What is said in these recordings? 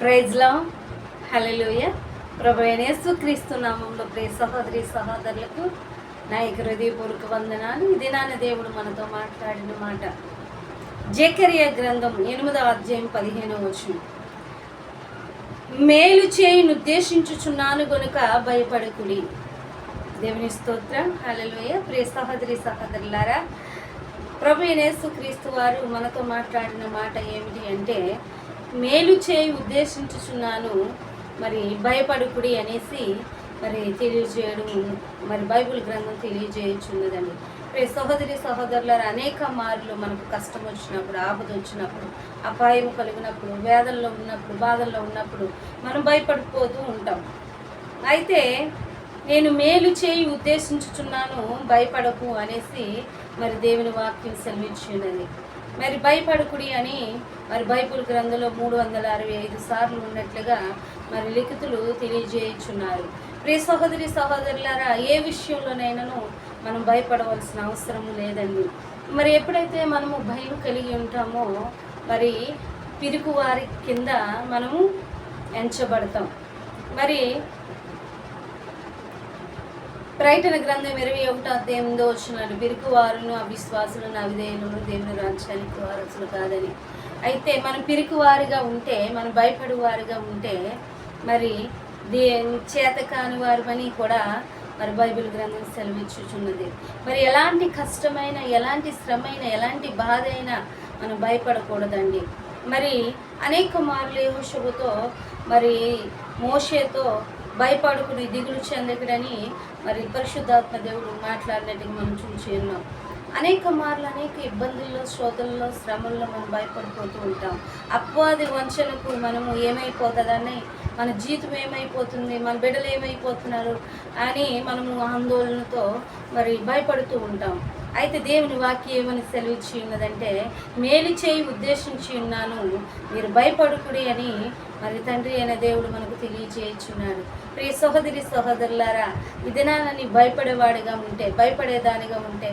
ప్రైజ్లా hallelujah ప్రభు క్రీస్తు నామంలో ప్రే సహోదరి సహోదరులకు నా హృదయపూర్వక వందనాలు. ఇది నాన్న దేవుడు మనతో మాట్లాడిన మాట జకర్య గ్రంథం ఎనిమిదవ అధ్యాయం పదిహేనవ వచనం. మేలు చేయును ఉద్దేశించుచున్నాను గనుక భయపడకుడి. దేవుని స్తోత్రం. హలలోయ ప్రే సహోదరి సహోదరులారా ప్రభు యేసు క్రీస్తు వారు మనతో మాట్లాడిన మాట ఏమిటి అంటే మేలు చేయి ఉద్దేశించుచున్నాను. మరి భయపడుకుడి అనేసి మరి తెలియజేయడం మరి బైబిల్ గ్రంథం తెలియజేయచున్నదని సహోదరి సహోదరుల అనేక మార్లు మనకు కష్టం వచ్చినప్పుడు ఆపద వచ్చినప్పుడు అపాయం కలిగినప్పుడు వేదల్లో ఉన్నప్పుడు బాధల్లో ఉన్నప్పుడు మనం భయపడిపోతూ ఉంటాం. అయితే నేను మేలు చేయి ఉద్దేశించుచున్నాను భయపడకు అనేసి మరి దేవుని వాక్యం సెలవిచ్చినది మరి భయపడకుడి అని మరి బైబుల్ గ్రంథంలో మూడు వందల అరవై ఐదు సార్లు ఉన్నట్లుగా మరి లిఖితులు తెలియజేయుచున్నారు. ప్రియ సహోదరి సహోదరులారా ఏ విషయంలోనైనాను మనం భయపడవలసిన అవసరం లేదండి. మరి ఎప్పుడైతే మనము భయం కలిగి ఉంటామో మరి పిరుగు వారి కింద మనము ఎంచబడతాం. మరి ప్రయటన గ్రంథం ఇరవై ఒకటో అధ్యాయంలో వచ్చినాడు బిరుకు వారును అవిశ్వాసులను అవిధేయులను దేవుని రాజ్యానికి వారసులు కాదని. అయితే మనం పిరికి వారిగా ఉంటే మనం భయపడు వారిగా ఉంటే మరి దే చేతకాని వారిని కూడా మరి బైబిల్ గ్రంథం సెలవిచ్చుచున్నది. మరి ఎలాంటి కష్టమైన ఎలాంటి శ్రమైన ఎలాంటి బాధ అయినా మనం భయపడకూడదండి. మరి అనేక మార్లు యెహోషువతో మరి మోషేతో భయపడుకుని దిగులు చెందకుడని మరి పరిశుద్ధాత్మ దేవుడు మాట్లాడినట్టుగా మనం చూసి ఉన్నాం. అనేక మార్లు అనేక ఇబ్బందుల్లో శ్రోతల్లో శ్రమల్లో మనం భయపడిపోతూ ఉంటాం. అపవాది వంచనకు మనము ఏమైపోతుందని మన జీతం ఏమైపోతుంది మన బిడ్డలు ఏమైపోతున్నారు అని మనము ఆందోళనతో మరి భయపడుతూ ఉంటాం. అయితే దేవుని వాక్యం ఏమని సెలవిచ్చి ఉన్నదంటే మేలు చేయి ఉద్దేశించి ఉన్నాను మీరు భయపడుకుడి అని మరి తండ్రి అయిన దేవుడు మనకు తెలియచేయుచున్నాడు. ప్రియ సహోదరి సహోదరులారా ఈ నన్ను భయపడేవాడిగా ఉంటే భయపడేదానిగా ఉంటే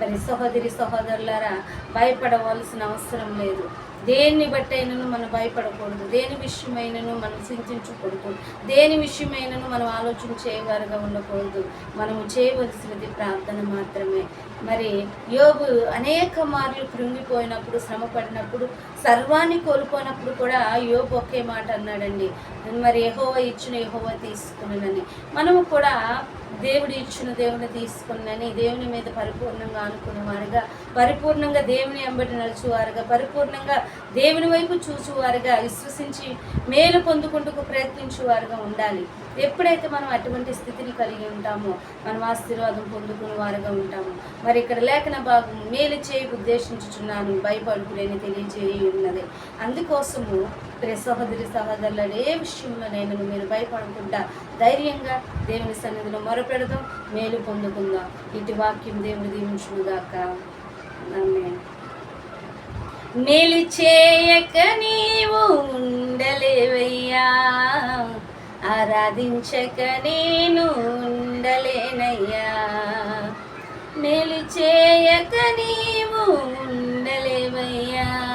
మరి సహోదరి సహోదరులారా భయపడవలసిన అవసరం లేదు. దేన్ని బట్టైనను మనం భయపడకూడదు. దేని విషయమైనను మనం చింతించకూడదు. దేని విషయమైనను మనం ఆలోచన చేయవారుగా ఉండకూడదు. మనము చేయవలసినది ప్రార్థన మాత్రమే. మరి యోగు అనేక మార్లు కృంగిపోయినప్పుడు శ్రమ పడినప్పుడు సర్వాన్ని కోల్పోయినప్పుడు కూడా యోగు ఒకే మాట అన్నాడండి. మరి ఎహోవ ఇచ్చిన ఎహోవ తీసుకున్నానని మనము కూడా దేవుడు ఇచ్చిన దేవుని తీసుకున్నని దేవుని మీద పరిపూర్ణంగా అనుకునేవారుగా పరిపూర్ణంగా దేవుని ఎంబడి నడుచువారుగా పరిపూర్ణంగా దేవుని వైపు చూచువారుగా విశ్వసించి మేలు పొందుకుంటూ ప్రయత్నించేవారుగా ఉండాలి. ఎప్పుడైతే మనం అటువంటి స్థితిని కలిగి ఉంటామో మనం ఆశీర్వాదం పొందుకునే వారుగా ఉంటాము. మరి ఇక్కడ లేఖన భాగం మేలు చేయి ఉద్దేశించుచున్నాను భయపడుకునేని తెలియజేయి ఉన్నది అందుకోసము ప్రియ సహోదరి సహోదరుల ఏ విషయంలోనైనా మీరు భయపడకుండా ధైర్యంగా దేవుని సన్నిధిలో మొరపెడదాం మేలు పొందుకుందాం. ఇటు వాక్యం దేవుడు దీవించుగాక మేలు చేయక నీవు ఉండలేవయ్యా. ఆరాధించక నేను ఉండలేనయ్యా. మేలు చేయక నీవు ఉండలేవయ్యా.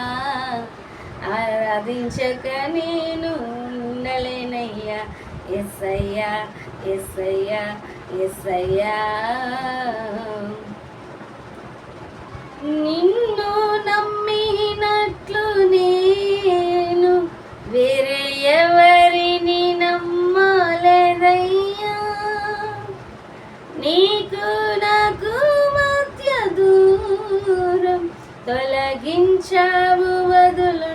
ఆరాధించక నేను ఉండలేనయ్యా. ఎస్సయ్యా ఎస్సయ్యా ఎస్సయ్యా నిన్ను నమ్మినట్లు నేను వేరే ఎవరిని నమ్మలేదయ్యా. నీకు నాకు మధ్య దూరం తొలగించావు వదులు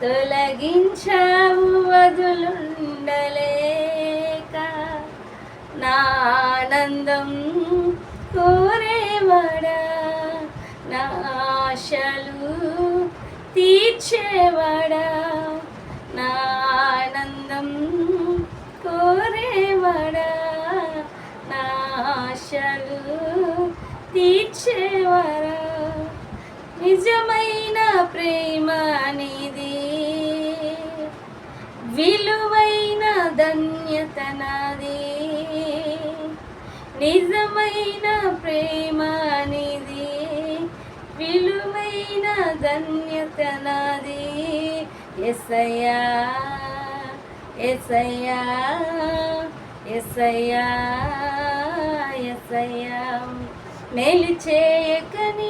తొలగించావు వదులుండలేక నా ఆనందం కోరేవాడా. నా ఆశలు తీర్చేవాడా. నా ఆనందం కోరేవాడా. నా ఆశలు నిజమైన ప్రేమ అనేది విలువైన ధన్యత నాది. నిజమైన ప్రేమ అనేది విలువైన ధన్యత నాది. ఎసయ్యా ఎసయ్యా ఎసయ్యా ఎసయ్యా మేలు చేయకని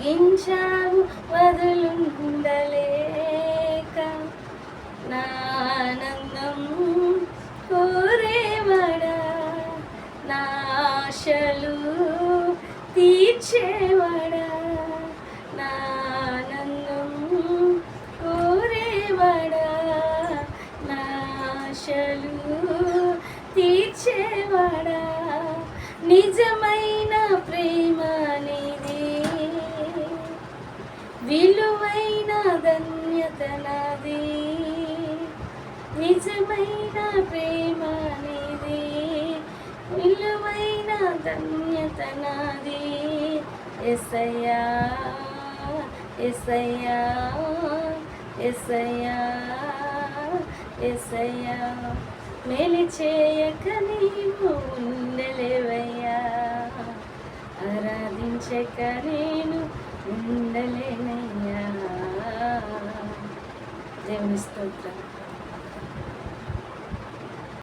తొలగించావు వదులుండలేక నా ఆనందం కోరేవాడా. నా ఆశలు తీర్చేవాడా. నా ఆనందం కోరేవాడా. నా ఆశలు తీర్చేవాడా. నిజమైన ప్రేమ విలువైన ధన్యత నాది నిజమైన ప్రేమ నీది విలువైన ధన్యత నాది ఎసయ్యా ఎసయ్యా ఎసయ్యా ఎసయ్యా మేలు చేయక నీవు ఉండలేవయ్యా. ఆరాధించక నేను ఉండలేనయ్యా. దేవుని స్తోత్రం.